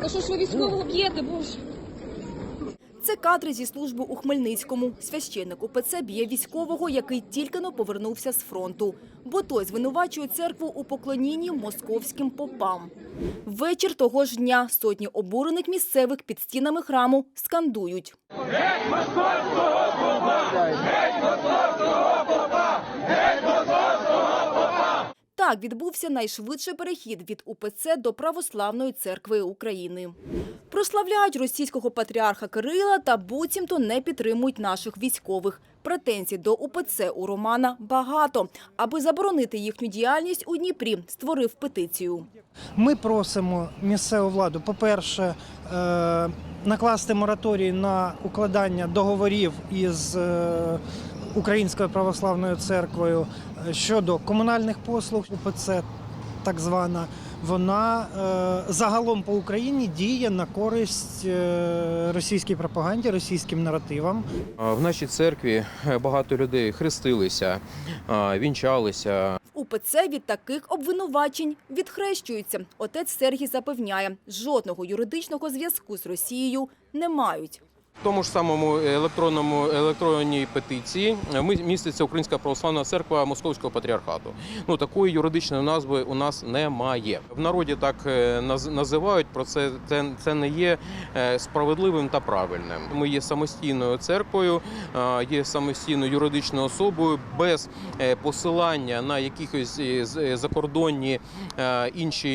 Та що ж ви військового б'єте, боже? Це кадри зі служби у Хмельницькому. Священник УПЦ б'є військового, який тільки но повернувся з фронту. Бо той звинувачує церкву у поклонінні московським попам. Вечір того ж дня сотні обурених місцевих під стінами храму скандують. Так відбувся найшвидший перехід від УПЦ до Православної церкви України. Прославляють російського патріарха Кирила та буцімто не підтримують наших військових. Претензій до УПЦ у Романа багато. Аби заборонити їхню діяльність у Дніпрі, створив петицію. Ми просимо місцеву владу, по-перше, е, накласти мораторій на укладання договорів із е, Українською православною церквою е, щодо комунальних послуг УПЦ, так звана. Вона е, загалом по Україні діє на користь е, російській пропаганді, російським наративам. В нашій церкві багато людей хрестилися, вінчалися. УПЦ від таких обвинувачень відхрещуються. Отець Сергій запевняє, жодного юридичного зв'язку з Росією не мають. В тому ж самому електронному електронній петиції е, ми- міститься Українська православна церква Московського патріархату. Ну такої юридичної назви у нас немає. В народі так е, наз- називають про це. Це, це не є е, справедливим та правильним. Ми є самостійною церквою, є самостійною юридичною особою без посилання на якихось закордонні інші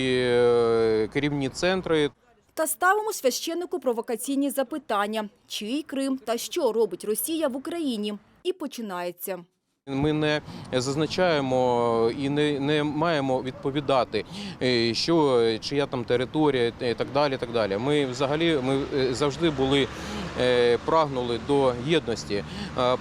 керівні центри. Та ставимо священнику провокаційні запитання: чий Крим та що робить Росія в Україні? І починається. Ми не зазначаємо і не, не маємо відповідати, е, що е, чия там територія і так далі. Так далі. Ми взагалі ми е, завжди були е, прагнули до єдності, е,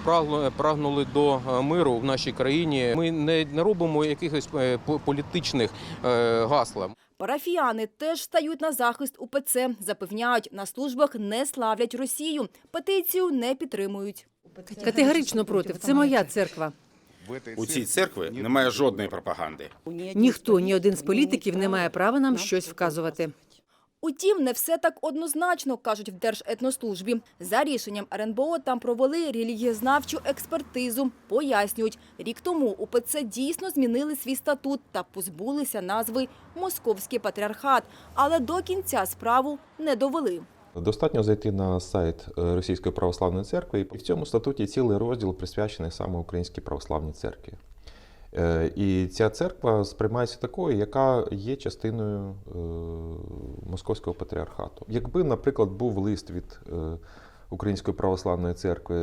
прагнули до е, миру в нашій країні. Ми не, робимо якихось е, політичних е, гасла. Парафіяни теж стають на захист УПЦ. Запевняють, на службах не славлять Росію. Петицію не підтримують. Категорично проти. Це моя церква. У цій церкві немає жодної пропаганди. Ніхто, ні один з політиків не має права нам щось вказувати. Утім, не все так однозначно, кажуть в Держетнослужбі. За рішенням РНБО там провели релігієзнавчу експертизу. Пояснюють, рік тому УПЦ дійсно змінили свій статут та позбулися назви «Московський патріархат», але до кінця справу не довели. Достатньо зайти на сайт е, Російської православної церкви, і в цьому статуті цілий розділ присвячений саме Українській православній церкві. Е, І ця церква сприймається такою, яка є частиною е, Московського патріархату. Якби, наприклад, був лист від е, Української православної церкви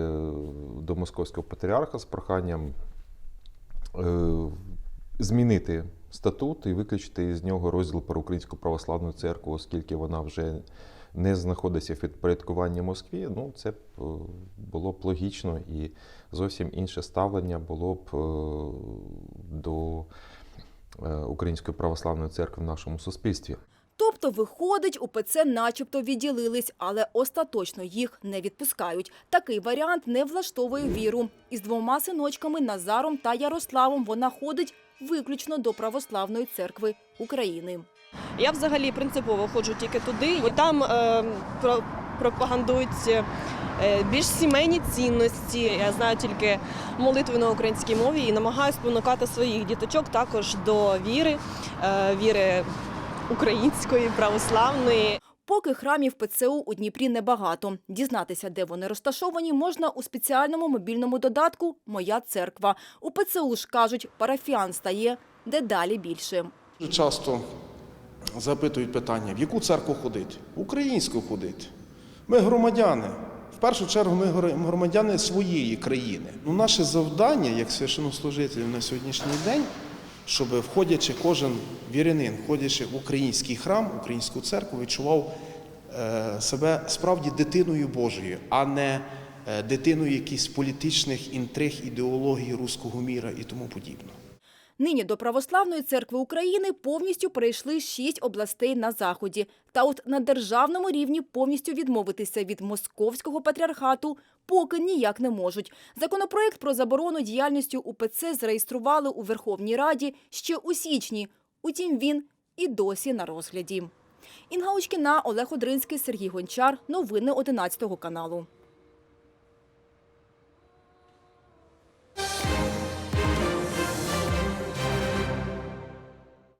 до Московського патріарха з проханням змінити статут і виключити з нього розділ про Українську православну церкву, оскільки вона вже не знаходиться в підпорядкуванні Москві, ну це б е, було б логічно і зовсім інше ставлення було б е, до е, Української православної церкви в нашому суспільстві. Тобто, виходить, УПЦ начебто відділились, але остаточно їх не відпускають. Такий варіант не влаштовує віру. Із двома синочками Назаром та Ярославом вона ходить виключно до Православної церкви України. Я взагалі принципово ходжу тільки туди, і там е, про, пропагандують е, більш сімейні цінності. Я знаю тільки молитви на українській мові і намагаюся спонукати своїх діточок також до віри, е, віри української, православної. Поки храмів ПЦУ у Дніпрі небагато. Дізнатися, де вони розташовані, можна у спеціальному мобільному додатку Моя церква. У ПЦУ ж кажуть, парафіян стає дедалі більше. Часто запитують питання, в яку церкву ходить? В українську ходить. Ми громадяни. В першу чергу ми громадяни своєї країни. Ну, наше завдання, як священнослужителів на сьогоднішній день, щоб входячи кожен вірянин, входячи в український храм, українську церкву, відчував е, себе справді дитиною Божою, а не е, дитиною якихось політичних інтриг, ідеологій руського міра і тому подібного. Нині до Православної церкви України повністю перейшли шість областей на Заході. Та от на державному рівні повністю відмовитися від московського патріархату поки ніяк не можуть. Законопроект про заборону діяльності УПЦ зареєстрували у Верховній Раді ще у січні. Утім, він і досі на розгляді. Інга Очкіна, Олег Одринський, Сергій Гончар. Новини 11 каналу.